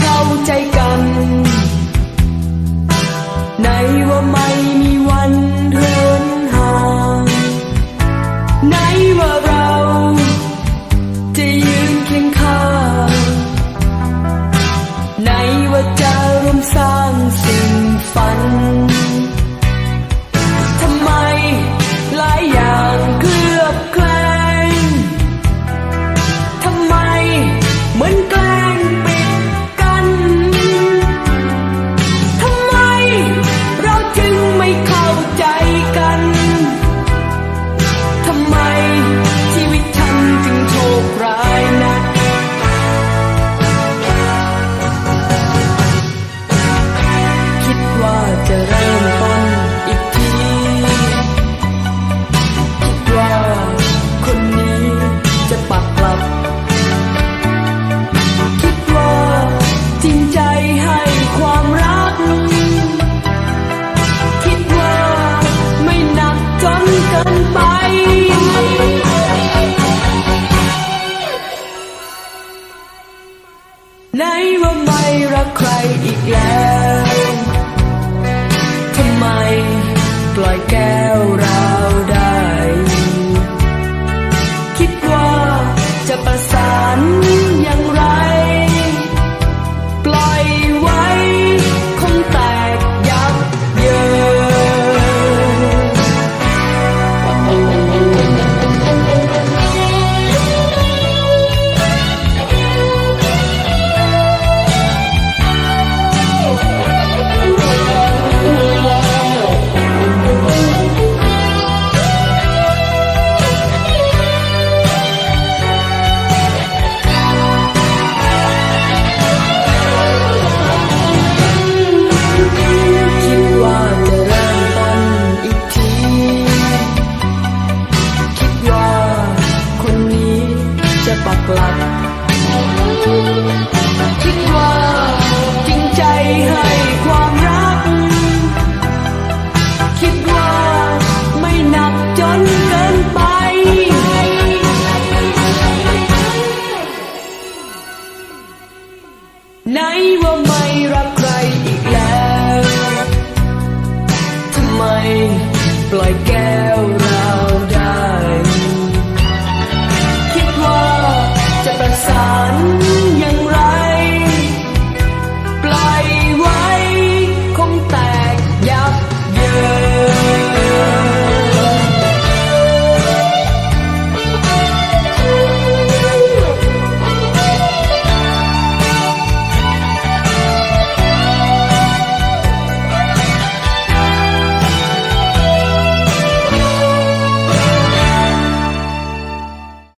เข้าใจกัน ไหนว่าไม่รักใครอีกแล้ว Back on